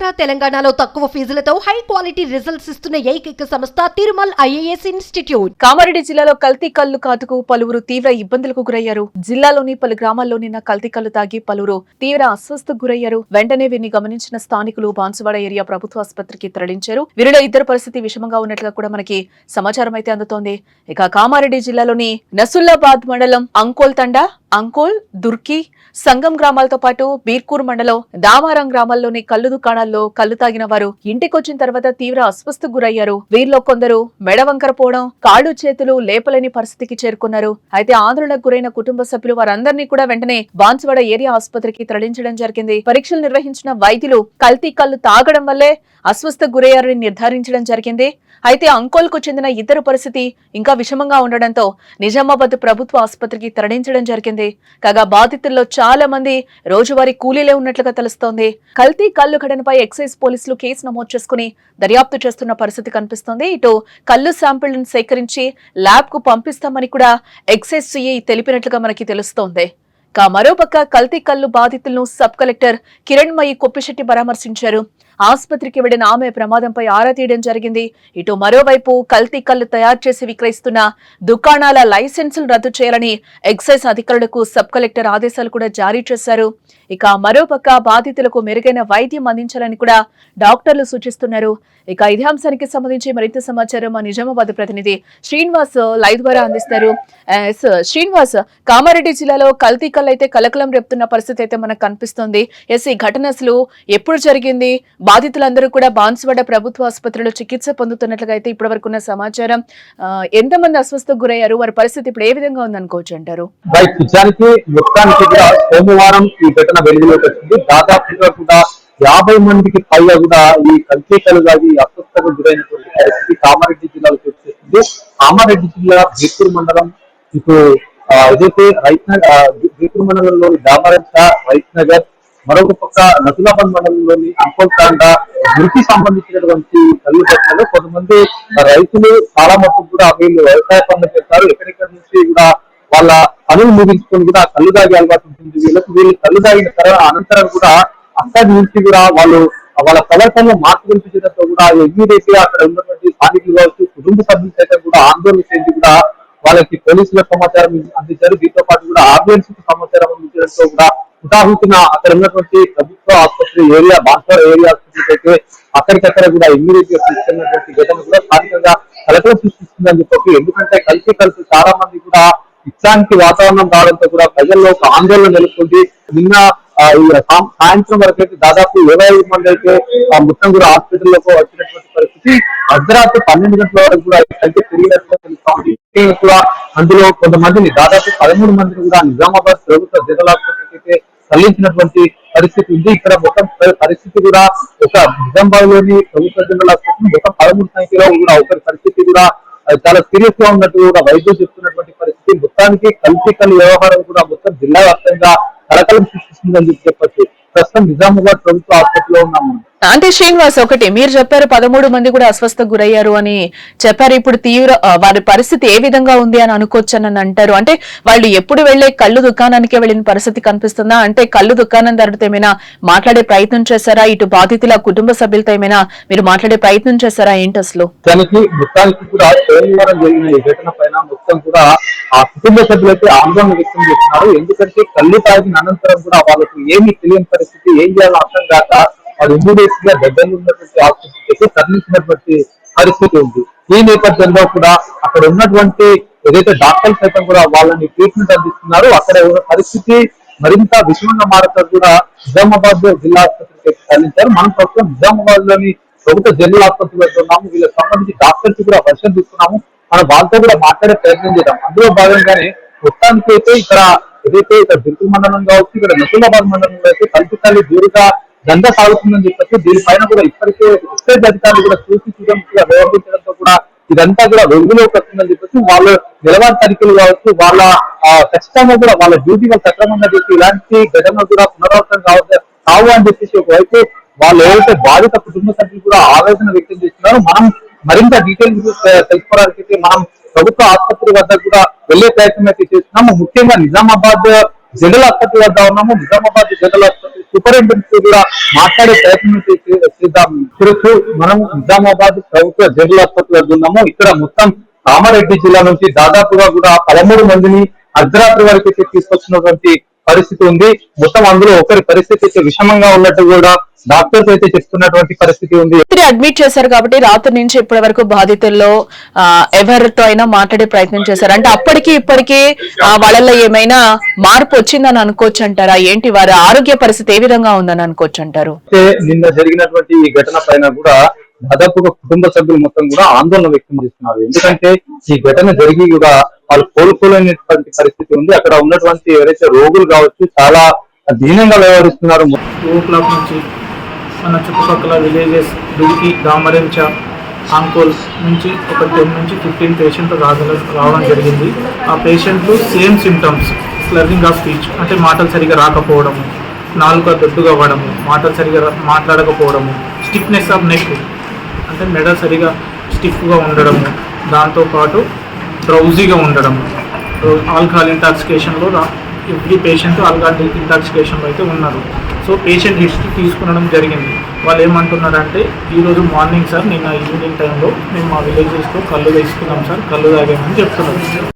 ఆంధ్ర తెలంగాణలో తక్కువ ఫీజులతో high quality results ఇస్తున్న ఏకైక సంస్థ తిరుమల్ ఐఏఎస్ ఇన్స్టిట్యూట్. కామారెడ్డి జిల్లాలో కల్తీ కల్లు కాటుకు పలువురు తీవ్ర ఇబ్బందులకు గురయ్యారు. జిల్లాలోని పలు గ్రామాల్లో నిన్న కల్తీ కల్లు తాగి పలువురు తీవ్ర అస్వస్థకు గురయ్యారు. వెంటనే వీరిని గమనించిన స్థానికులు బాన్సువాడ ఏరియా ప్రభుత్వ ఆసుపత్రికి తరలించారు. వీరిలో ఇద్దరు పరిస్థితి విషమంగా ఉన్నట్లుగా కూడా మనకి సమాచారం అయితే అందుతోంది. ఇక కామారెడ్డి జిల్లాలోని నసుల్లాబాద్ మండలం అంకోల్ తండా అంకోల్ దుర్కి సంగం గ్రామాలతో పాటు బీర్కూర్ మండలం దామారం గ్రామాల్లోని కళ్ళు దుకాణాల్లో కళ్ళు తాగిన వారు ఇంటికొచ్చిన తర్వాత తీవ్ర అస్వస్థకు గురయ్యారు. వీరిలో కొందరు మెడవంకర పోవడం కాళ్ళు చేతులు లేపలేని పరిస్థితికి చేరుకున్నారు. అయితే ఆందోళనకు గురైన కుటుంబ సభ్యులు వారందరినీ కూడా వెంటనే బాన్సువాడ ఏరియా ఆసుపత్రికి తరలించడం జరిగింది. పరీక్షలు నిర్వహించిన వైద్యులు కల్తీ కళ్ళు తాగడం వల్లే అస్వస్థకు గురయ్యారని నిర్ధారించడం జరిగింది. అయితే అంకోల్కు చెందిన ఇద్దరు పరిస్థితి ఇంకా విషమంగా ఉండడంతో నిజామాబాద్ ప్రభుత్వ ఆసుపత్రికి తరలించడం జరిగింది. కాగా బాధితుల్లో చాలా మంది రోజువారీ కూలీలే ఉన్నట్లుగా తెలుస్తోంది. కల్తీ కల్లు ఘటనపై ఎక్సైజ్ పోలీసులు కేసు నమోదు చేసుకుని దర్యాప్తు చేస్తున్న పరిస్థితి కనిపిస్తోంది. ఇటు కల్లు శాంపిళ్ళను సేకరించి ల్యాబ్కు పంపిస్తామని కూడా ఎక్సైజ్ సిఐ తెలిపినట్లుగా మనకి తెలుస్తోంది. కా మరోపక్క కల్తీ కల్లు బాధితులను సబ్ కలెక్టర్ కిరణ్ మయి కొప్పిశెట్టి పరామర్శించారు. ఆసుపత్రికి వెళ్ళిన ఆమె ప్రమాదంపై ఆరా తీయడం జరిగింది. ఇటు మరోవైపు కల్తీ కల్లు తయారు చేసి విక్రయిస్తున్న దుకాణాల లైసెన్సులు రద్దు చేయాలని ఎక్సైజ్ అధికారులకు సబ్ కలెక్టర్ ఆదేశాలు కూడా జారీ చేశారు. ఇక మరోపక్క బాధితులకు మెరుగైన వైద్యం అందించాలని కూడా డాక్టర్లు సూచిస్తున్నారు. ఇక ఇదే అంశానికి సంబంధించి మరింత సమాచారం మా నిజామాబాద్ ప్రతినిధి శ్రీనివాస్ లైవ్ ద్వారా అందిస్తారు. శ్రీనివాస్ కామారెడ్డి జిల్లాలో కల్తీ కళ్ళు అయితే కలకలం రేపుతున్న పరిస్థితి అయితే మనకు కనిపిస్తుంది. ఎస్ ఈ ఘటన అసలు ఎప్పుడు జరిగింది? బాధితులందరూ కూడా బాన్సువాడ ప్రభుత్వ ఆసుపత్రిలో చికిత్స పొందుతున్నట్లుగా అయితే ఇప్పటివరకు ఉన్న సమాచారం ఎంతమంది అస్వస్థకు గురయ్యారు? వారి పరిస్థితి ఇప్పుడు ఏ విధంగా ఉందనుకోవచ్చు అంటారు? నిజానికి మొత్తానికి కూడా సోమవారం ఈ ఘటన వెలుగులోకి వచ్చింది. దాదాపుగా కూడా యాభై మందికి పైగా కూడా ఈ కల్తీకలు దాగి అస్వస్థకు గురైనటువంటి పరిస్థితి కామారెడ్డి జిల్లాలో చోటు చేసుకుంది కామారెడ్డి జిల్లా బీర్పూర్ మండలం ఇప్పుడు ఆ, ఏదైతే రైత్ బీర్పూర్ మండలంలోని దామరంచ రైత్ నగర్ మరొక పక్క నసులాబాద్ మండలంలోని అంకోల్కాండ వృత్తి సంబంధించినటువంటి కళ్ళు ఘటనలో కొంతమంది రైతులు చాలా మట్టుకు కూడా వీళ్ళు వ్యవసాయ పనులు చేస్తారు. ఎక్కడెక్కడి నుంచి కూడా వాళ్ళ పనులు ముగించుకొని కూడా కళ్ళు తాగే అలవాటు ఉంటుంది. వీళ్ళకి వీళ్ళు కళ్ళు తాగిన తర్వాత అనంతరం కూడా అక్కడి నుంచి కూడా వాళ్ళు వాళ్ళ ప్రవర్తనలో మార్పు కనిపించడంతో కూడా ఇమ్మీడియట్గా అక్కడ ఉన్నటువంటి స్థానికులు కావచ్చు కుటుంబ సభ్యులు సైతం కూడా ఆందోళన చేయండి కూడా వాళ్ళకి పోలీసుల సమాచారం అందించారు. దీంతో పాటు కూడా ఆంబులెన్స్ సమాచారం అందించడంతో కూడా ఉదాహరణ అక్కడ ఉన్నటువంటి ప్రభుత్వ ఆసుపత్రి ఏరియా బాన్సర్ ఏరియా ఆసుపత్రికి అయితే అక్కడికక్కడ కూడా ఇమ్మీడియట్గా తీసుకున్నటువంటి ఘటన కూడా స్థానికంగా కలకలం సృష్టిస్తుందని చెప్పి ఎందుకంటే కలిసి కలిసి చాలా మంది కూడా ఇట్లాంటి వాతావరణం రావడంతో కూడా ప్రజల్లో ఒక ఆందోళన నెలకొంది. నిన్న ఈ సాయంత్రం వరకు అయితే దాదాపు ఇరవై ఐదు మంది అయితే ఆ, మొత్తం కూడా హాస్పిటల్లోకి వచ్చినటువంటి పరిస్థితి అర్ధరాత్రి పన్నెండు గంటల వరకు కూడా అయితే తిరిగినట్టుగా కూడా అందులో కొంతమందిని దాదాపు పదమూడు మందిని కూడా నిజామాబాద్ ప్రభుత్వ జనరల్ మళ్ళించినటువంటి పరిస్థితి ఉంది. ఇక్కడ మొత్తం పరిస్థితి కూడా ఒక నిజామాబాద్లోని ప్రభుత్వ జనరల్ ఆసుపత్రి మొత్తం పదమూడు సంఖ్యలో కూడా ఒకరి పరిస్థితి కూడా చాలా సీరియస్గా ఉన్నట్టు కూడా వైద్యులు చెప్తున్నటువంటి పరిస్థితి. మొత్తానికి కల్పికల్ వ్యవహారం కూడా మొత్తం జిల్లా వ్యాప్తంగా కలకలం సృష్టిస్తుందని చెప్పి చెప్పచ్చు. ప్రస్తుతం నిజామాబాద్ ప్రభుత్వ ఆసుపత్రిలో ఉన్నాము అంటే శ్రీనివాస్ ఒకటి మీరు చెప్పారు పదమూడు మంది కూడా అస్వస్థకు గురయ్యారు అని చెప్పారు. ఇప్పుడు తీవ్ర వారి పరిస్థితి ఏ విధంగా ఉంది అని అనుకోవచ్చు అని అంటారు. అంటే వాళ్ళు ఎప్పుడు వెళ్ళే కళ్ళు దుకాణానికే వెళ్ళిన పరిస్థితి కనిపిస్తుందా? అంటే కళ్ళు దుకాణం ధరతో ఏమైనా మాట్లాడే ప్రయత్నం చేశారా? ఇటు బాధితుల కుటుంబ సభ్యులతో ఏమైనా మీరు మాట్లాడే ప్రయత్నం చేశారా? ఏంటి అసలు? కూడా మొత్తం కూడా ఆ కుటుంబ సభ్యులైతే ఆందోళన వ్యక్తం చేస్తున్నారు. ఎందుకంటే కళ్ళు తాగిన అనంతరం కూడా వాళ్ళకి ఏమీ తెలియని పరిస్థితి ఏం చేయాలో అర్థం కాక వాళ్ళు ఇమ్మీడియట్గా దగ్గరలో ఉన్నటువంటి ఆసుపత్రికి తరలించినటువంటి పరిస్థితి ఉంది. ఈ నేపథ్యంలో కూడా అక్కడ ఉన్నటువంటి ఏదైతే డాక్టర్లు సైతం కూడా వాళ్ళని ట్రీట్మెంట్ అందిస్తున్నారు అక్కడ పరిస్థితి మరింత విషమంగా మారతారు కూడా నిజామాబాద్ జిల్లా ఆసుపత్రికి తరలించారు. మనం ప్రస్తుతం నిజామాబాద్లోని ప్రభుత్వ జనరల్ ఆసుపత్రికి వద్ద ఉన్నాము. వీళ్ళకి సంబంధించి డాక్టర్స్ కూడా వర్షం తీసుకున్నాము. మనం వాళ్ళతో కూడా మాట్లాడే ప్రయత్నం చేద్దాం. అందులో భాగంగానే మొత్తానికి అయితే ఇక్కడ ఏదైతే ఇక్కడ దిల్పూర్ మండలం కావచ్చు ఇక్కడ నిజామాబాద్ మండలంలో అయితే కల్పితాలి దూరుగా దండ సాగుతుందని చెప్పేసి దీనిపైన కూడా ఇప్పటికే ఎక్సైజ్ అధికారులు కూడా చూసి చూడంగా వ్యవహరించడంతో కూడా ఇదంతా కూడా వెలుగులోకి వస్తుందని చెప్పేసి వాళ్ళు నిలవారి తనిఖీలు కావచ్చు వాళ్ళ ఖచ్చితంగా కూడా వాళ్ళ డ్యూటీ వాళ్ళు సక్రమంగా చేసి ఇలాంటి ఘటనలు కూడా పునరావృతం కావచ్చు? కావు అని చెప్పేసి ఒకవైపు వాళ్ళు ఏవైతే బాధిత కుటుంబ సభ్యులు కూడా ఆవేదన వ్యక్తం చేస్తున్నారు మనం మరింత డీటెయిల్స్ తెలుసుకోవడానికి మనం ప్రభుత్వ ఆసుపత్రి వద్ద కూడా వెళ్ళే ప్రయత్నం అయితే చేస్తున్నాము. ముఖ్యంగా నిజామాబాద్ జనరల్ ఆసుపత్రి వద్ద ఉన్నాము. నిజామాబాద్ జనరల్ ఆసుపత్రి సూపరింటెండెంట్ కూడా మాట్లాడే ప్రయత్నం చేసి- చేద్దాం తెలుసు మనం నిజామాబాద్ ప్రభుత్వ జనరల్ ఆసుపత్రిలో ఉన్నాము. ఇక్కడ మొత్తం కామారెడ్డి జిల్లా నుంచి దాదాపుగా కూడా పదమూడు మందిని అర్ధరాత్రి వరకు తీసుకొచ్చినటువంటి పరిస్థితి ఉంది. మొత్తం అందులో ఒకరి పరిస్థితి అయితే విషమంగా ఉన్నట్టు కూడా డాక్టర్స్ అయితే చెప్తున్నటువంటి పరిస్థితి ఉంది. అడ్మిట్ చేశారు కాబట్టి రాత్రి నుంచి ఇప్పటి వరకు బాధితుల్లో ఎవరితో అయినా మాట్లాడే ప్రయత్నం చేశారు. అంటే అప్పటికి ఇప్పటికి ఆ, వాళ్ళలో ఏమైనా మార్పు వచ్చిందని అనుకోవచ్చు అంటారా ఏంటి వారి ఆరోగ్య పరిస్థితి ఏ విధంగా ఉందని అనుకోవచ్చు అంటారు నిన్న జరిగినటువంటి ఈ ఘటన పైన కూడా దాదాపుగా కుటుంబ సభ్యులు మొత్తం కూడా ఆందోళన వ్యక్తం చేస్తున్నారు. ఎందుకంటే ఈ ఘటన జరిగి కూడా వాళ్ళు కోలుకోలేనటువంటి పరిస్థితి ఉంది. అక్కడ ఉన్నటువంటి ఎవరైతే రోగులు కావచ్చు చాలా దీనంగా వ్యవహరిస్తున్నారు. టూ క్లాక్ నుంచి మన చుట్టుపక్కల విలేజెస్ దుడికి దామరించ ఆంకోల్ నుంచి ఒక టెన్ నుంచి ఫిఫ్టీన్ పేషెంట్ రాగల రావడం జరిగింది. ఆ పేషెంట్లు same symptoms slurring of speech అంటే మాటలు సరిగా రాకపోవడము నాలుక దొడ్డుగా అవ్వడము మాటలు సరిగా మాట్లాడకపోవడము స్టిఫ్నెస్ ఆఫ్ నెక్ అంటే మెడ సరిగా స్టిఫ్గా ఉండడము దాంతోపాటు డ్రౌజీగా ఉండడము. ఆల్కహాల్ ఇంటాక్సికేషన్లో ఎవ్రీ పేషెంట్ ఆల్కహాల్ ఇంటాక్సికేషన్లో అయితే ఉన్నారు. సో పేషెంట్ హిస్టరీ తీసుకునడం జరిగింది. వాళ్ళు ఏమంటున్నారంటే ఈరోజు మార్నింగ్ సార్ నిన్న ఈవినింగ్ టైంలో మేము మా విలేజెస్లో కళ్ళు వేసుకున్నాం సార్ కళ్ళు తాగామని చెప్తున్నాం